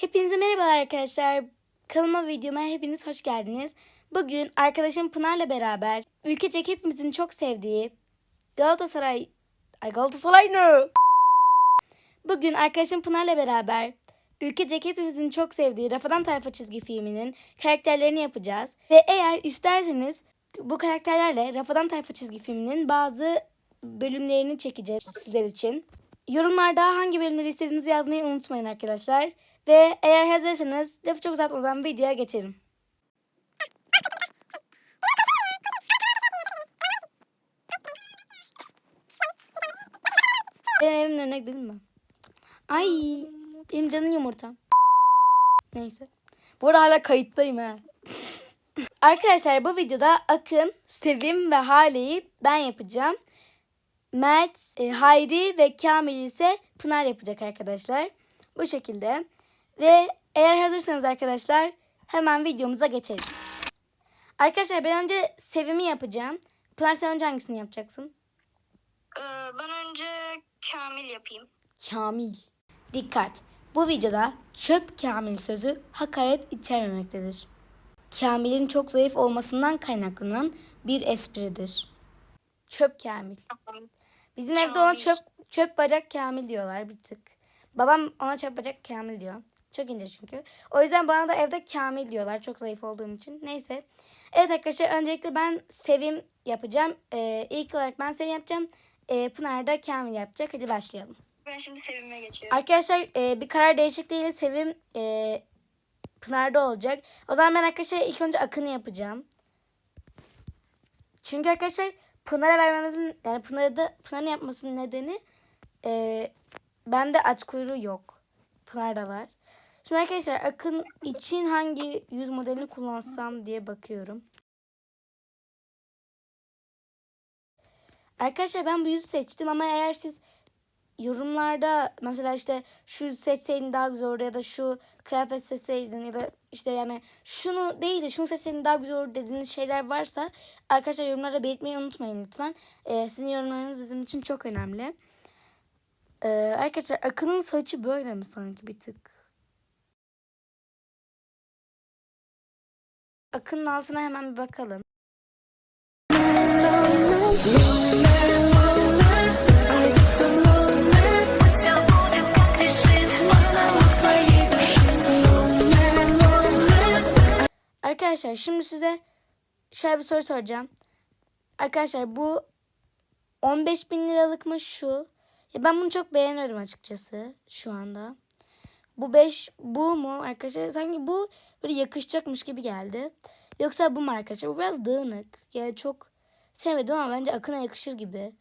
Hepinize merhabalar arkadaşlar. Kanalıma videoma hepiniz hoş geldiniz. Bugün arkadaşım Pınar'la beraber ülkecek hepimizin çok sevdiği Galatasaray... Ay Galatasaray ne? Bugün arkadaşım Pınar'la beraber ülkecek hepimizin çok sevdiği Rafadan Tayfa çizgi filminin karakterlerini yapacağız. Ve eğer isterseniz bu karakterlerle Rafadan Tayfa çizgi filminin bazı bölümlerini çekeceğiz sizler için. Yorumlarda hangi bölümleri istediğinizi yazmayı unutmayın arkadaşlar. Ve eğer hazırsanız lafı çok uzatmadan videoya geçelim. Benim evimin önüne gidelim mi? Ay benim canım yumurtam. Neyse. Bu arada hala kayıttayım ha. Arkadaşlar bu videoda Akın, Sevim ve Hale'yi ben yapacağım. Mert, e, Hayri ve Kamil ise Pınar yapacak arkadaşlar. Bu şekilde. Ve eğer hazırsanız arkadaşlar hemen videomuza geçelim. Arkadaşlar ben önce Sevim'i yapacağım. Pınar sen önce hangisini yapacaksın? Ee, ben önce Kamil yapayım. Kamil. Dikkat! Bu videoda çöp Kamil sözü hakaret içermemektedir. Kamil'in çok zayıf olmasından kaynaklanan bir espridir. Çöp Kamil. Bizim evde ona çöp çöp bacak Kamil diyorlar bir tık. Babam ona çöp bacak Kamil diyor. Çok ince çünkü. O yüzden bana da evde Kamil diyorlar çok zayıf olduğum için. Neyse. Evet arkadaşlar öncelikle ben Sevim yapacağım. Ee, ilk olarak ben Sevim yapacağım. Ee, Pınar da Kamil yapacak. Hadi başlayalım. Ben şimdi Sevim'e geçiyorum. Arkadaşlar e, bir karar değişikliğiyle Sevim e, Pınar'da olacak. O zaman ben arkadaşlar ilk önce Akın'ı yapacağım. Çünkü arkadaşlar Pınar'a vermemizin yani Pınar'ı da Pınar'ın yapmasının nedeni e, bende at kuyruğu yok. Pınar'da var. Şimdi arkadaşlar Akın için hangi yüz modelini kullansam diye bakıyorum. Arkadaşlar ben bu yüzü seçtim ama eğer siz yorumlarda mesela işte şu seçseydin daha güzel olur ya da şu kıyafet seçseydin ya da işte yani şunu değil de şunu seçseydin daha güzel olur dediğiniz şeyler varsa arkadaşlar yorumlarda belirtmeyi unutmayın lütfen. Ee, sizin yorumlarınız bizim için çok önemli. Ee, arkadaşlar Akın'ın saçı böyle mi sanki bir tık? Akının altına hemen bir bakalım. Arkadaşlar şimdi size şöyle bir soru soracağım. Arkadaşlar bu 15 bin liralık mı şu? Ya ben bunu çok beğeniyorum açıkçası şu anda. Bu 5 bu mu arkadaşlar? Sanki bu böyle yakışacakmış gibi geldi. Yoksa bu mu arkadaşlar? Bu biraz dağınık. Yani çok sevmedim ama bence Akın'a yakışır gibi.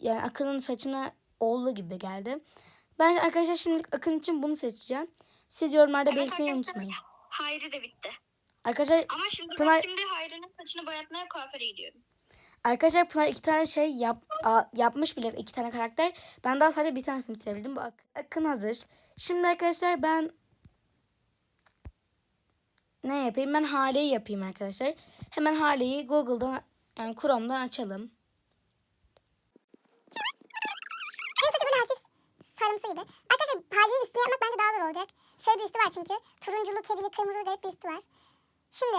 Yani Akın'ın saçına oğlu gibi geldi. Ben arkadaşlar şimdilik Akın için bunu seçeceğim. Siz yorumlarda Evet belirtmeyi unutmayın. Hayri de bitti. Arkadaşlar Ama şimdi Pınar- ben şimdi Hayri'nin saçını boyatmaya kuaföre gidiyorum. Arkadaşlar Pınar iki tane şey yap, a- yapmış bile iki tane karakter. Ben daha sadece bir tanesini bitirebildim. Bu Ak- Akın hazır. Şimdi arkadaşlar ben ne yapayım? Ben Hale'yi yapayım arkadaşlar. Hemen Hale'yi Google'dan yani Chrome'dan açalım. Benim saçım böyle hafif sarımsı gibi. Arkadaşlar halinin üstünü yapmak bence daha zor olacak. Şöyle bir üstü var çünkü. Turunculu, kedili, kırmızılı garip bir üstü var. Şimdi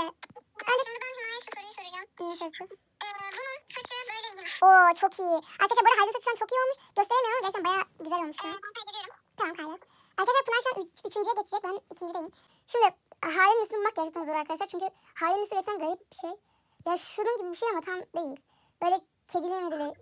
önce... Şimdi ben hemen şu soruyu soracağım. Niye sorusu? Ee, bunun saçı böyle gibi. Oo çok iyi. Arkadaşlar bu arada halinin saçı çok iyi olmuş. Gösteremiyorum ama gerçekten bayağı güzel olmuş. Ee, ben kaydediyorum. Tamam kaydet. Arkadaşlar Pınar şu an üç, üçüncüye geçecek. Ben ikincideyim. Şimdi halinin üstünü bulmak gerçekten zor arkadaşlar. Çünkü halinin üstü resmen garip bir şey. Ya şunun gibi bir şey ama tam değil. Böyle kedili medili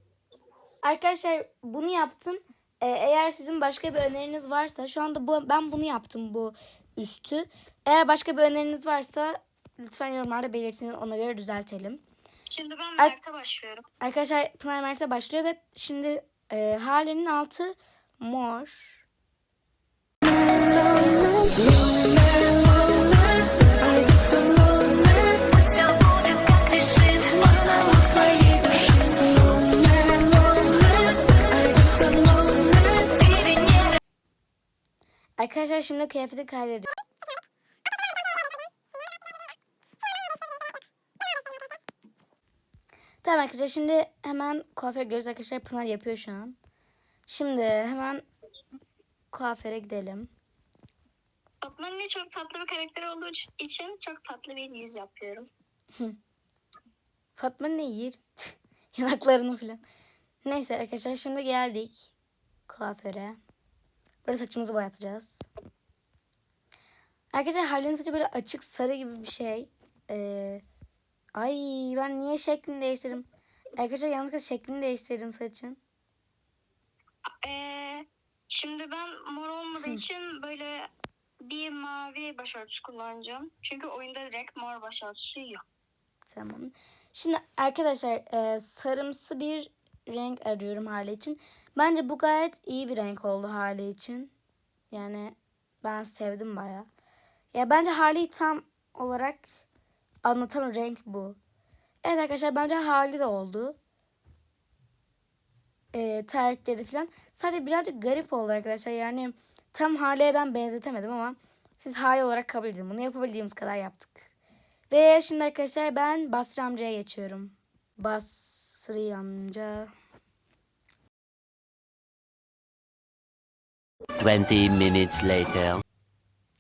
Arkadaşlar bunu yaptım. Ee, eğer sizin başka bir öneriniz varsa şu anda bu ben bunu yaptım bu üstü. Eğer başka bir öneriniz varsa lütfen yorumlarda belirtin ona göre düzeltelim. Şimdi ben Mert'e başlıyorum. Arkadaşlar Pınar Mert'e başlıyor ve şimdi e, halenin altı mor. Arkadaşlar şimdi kıyafeti kaydediyor. Tamam arkadaşlar şimdi hemen kuaföre gidiyoruz arkadaşlar. Pınar yapıyor şu an. Şimdi hemen kuaföre gidelim. Batman'ın çok tatlı bir karakter olduğu iç- için çok tatlı bir yüz yapıyorum. Fatma ne yer? Yanaklarını falan. Neyse arkadaşlar şimdi geldik kuaföre. Böyle saçımızı boyatacağız. Arkadaşlar Harley'nin saçı böyle açık sarı gibi bir şey. Ee, ay ben niye şeklini değiştirdim? Arkadaşlar yanlışlıkla şeklini değiştirdim saçın. Ee, şimdi ben mor olmadığı için böyle mavi başörtüsü kullanacağım. Çünkü oyunda direkt mor başörtüsü yok. Tamam. Şimdi arkadaşlar e, sarımsı bir renk arıyorum Harley için. Bence bu gayet iyi bir renk oldu Harley için. Yani ben sevdim baya. Ya bence Harley tam olarak anlatan renk bu. Evet arkadaşlar bence Harley de oldu. E, terkleri falan. Sadece birazcık garip oldu arkadaşlar. Yani tam Harley'e ben benzetemedim ama siz Harley olarak kabul edin. Bunu yapabildiğimiz kadar yaptık. Ve şimdi arkadaşlar ben Basri amcaya geçiyorum. Basri amca. 20 minutes later.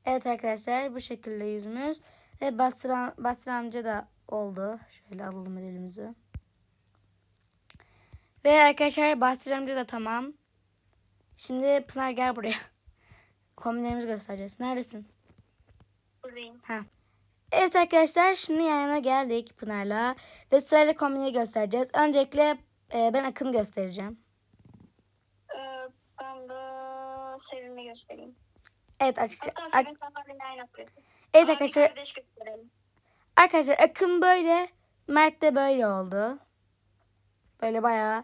Evet arkadaşlar bu şekilde yüzümüz. Ve Basri, Basri amca da oldu. Şöyle alalım elimizi. Ve arkadaşlar Basri amca da tamam. Şimdi Pınar gel buraya. Kombinlerimizi göstereceğiz. Neredesin? Buradayım. Ha. Evet arkadaşlar şimdi yan yana geldik Pınar'la. Ve sırayla kombinleri göstereceğiz. Öncelikle e, ben Akın'ı göstereceğim. Ee, ben de sevimi göstereyim. Evet açıkça. Hatta Ak- sevim tamamen aynı yapıyorum. evet arkadaşlar. kardeş gösterelim. Arkadaşlar Akın böyle. Mert de böyle oldu. Böyle bayağı.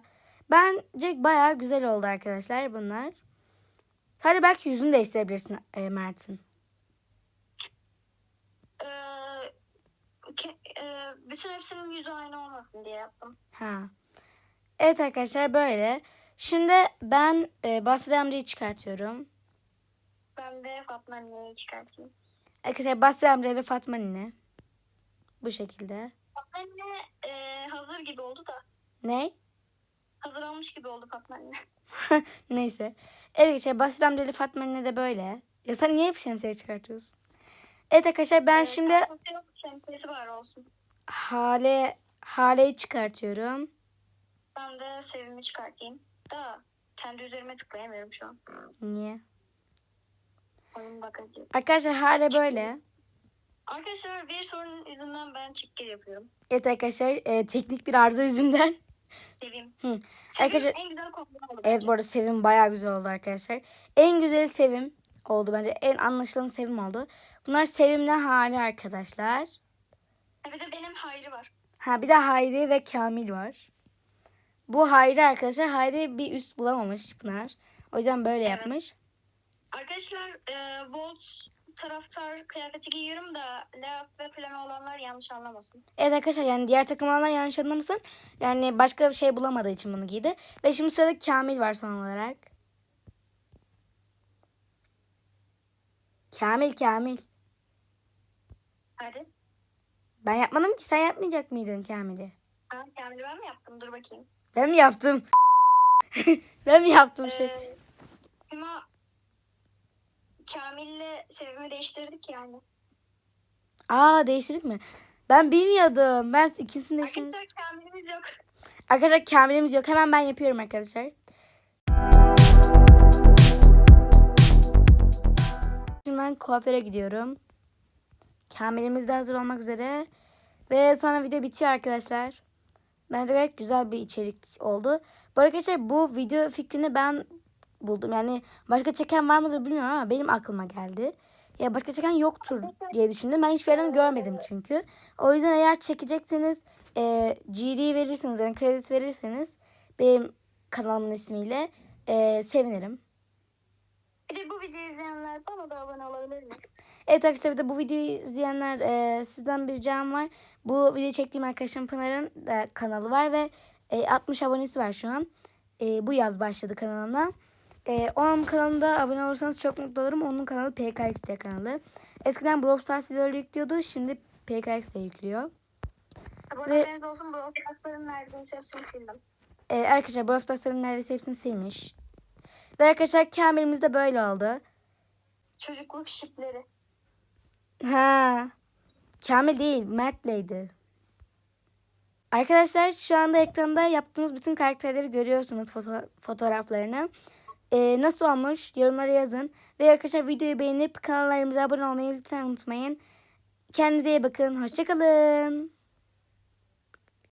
Bence bayağı güzel oldu arkadaşlar bunlar. Sadece belki yüzünü değiştirebilirsin e, Mert'in. Ee, e, bütün hepsinin yüzü aynı olmasın diye yaptım. Ha. Evet arkadaşlar böyle. Şimdi ben e, Basri amcayı çıkartıyorum. Ben de Fatma anneyi çıkartayım. Arkadaşlar Basri amca ile Fatma nine. Bu şekilde. Fatma anne e, hazır gibi oldu da. Ne? Hazır olmuş gibi oldu Fatma anne. Neyse. Evet arkadaşlar Basri amca ile Fatma nine de böyle. Ya sen niye hep şemsiye çıkartıyorsun? Evet arkadaşlar ben şimdi Şemsiyesi var olsun. Hale Hale'yi çıkartıyorum. Ben de sevimi çıkartayım. Da kendi üzerime tıklayamıyorum şu an. Niye? Oyun bakacağım. Arkadaşlar Hale böyle. Arkadaşlar bir sorun yüzünden ben çık gel yapıyorum. Evet arkadaşlar e, teknik bir arıza yüzünden. Sevim. Hı. Sevim Arkadaşlar- en güzel kombin oldu. Evet bu arada Sevim bayağı güzel oldu arkadaşlar. En güzeli Sevim oldu bence. En anlaşılan Sevim oldu. Bunlar Sevim'le Hale arkadaşlar. Bir de benim Hayri var. Ha bir de Hayri ve Kamil var. Bu Hayri arkadaşlar. Hayri bir üst bulamamış Pınar. O yüzden böyle yapmış. Arkadaşlar e, Volt taraftar kıyafeti giyiyorum da Leaf ve Pleme olanlar yanlış anlamasın. Evet arkadaşlar yani diğer takım olanlar yanlış anlamasın. Yani başka bir şey bulamadığı için bunu giydi. Ve şimdi sırada Kamil var son olarak. Kamil Kamil. Hadi. Ben yapmadım ki sen yapmayacak mıydın Kamil'i? Ha, kendimi ben mi yaptım? Dur bakayım. Ben mi yaptım? ben mi yaptım şey? Ee, Hüma Kamil'le Sevim'i değiştirdik yani. Aa değiştirdik mi? Ben bilmiyordum. Ben ikisini değiştirdim. Arkadaşlar Kamil'imiz yok. Arkadaşlar Kamil'imiz yok. Hemen ben yapıyorum arkadaşlar. Şimdi ben kuaföre gidiyorum. Kamil'imiz de hazır olmak üzere. Ve sonra video bitiyor arkadaşlar. Bence gayet güzel bir içerik oldu. Bu arkadaşlar bu video fikrini ben buldum. Yani başka çeken var mıdır bilmiyorum ama benim aklıma geldi. Ya başka çeken yoktur diye düşündüm. Ben hiçbir yerden görmedim çünkü. O yüzden eğer çekecekseniz e, GD verirseniz yani kredi verirseniz benim kanalımın ismiyle e, sevinirim. Bir de bu videoyu izleyenler bana da abone olabilir mi? Evet arkadaşlar bir de bu videoyu izleyenler e, sizden bir ricam var. Bu videoyu çektiğim arkadaşım Pınar'ın da kanalı var ve e, 60 abonesi var şu an. E, bu yaz başladı kanalına. E, onun kanalında abone olursanız çok mutlu olurum. Onun kanalı PKXD kanalı. Eskiden Brawl Stars videoları yüklüyordu. Şimdi PKXD yüklüyor. Aboneleriniz olsun. Bu ortakların neredeyse hepsini sildim. E, arkadaşlar Brawl Stars'ların neredeyse hepsini silmiş. Ve arkadaşlar Kamil'imiz de böyle oldu. çocukluk şipleri. Ha. Kamil değil, Mert'leydi. Arkadaşlar şu anda ekranda yaptığımız bütün karakterleri görüyorsunuz foto- fotoğraflarını. Ee, nasıl olmuş yorumlara yazın. Ve arkadaşlar videoyu beğenip kanallarımıza abone olmayı lütfen unutmayın. Kendinize iyi bakın. Hoşçakalın.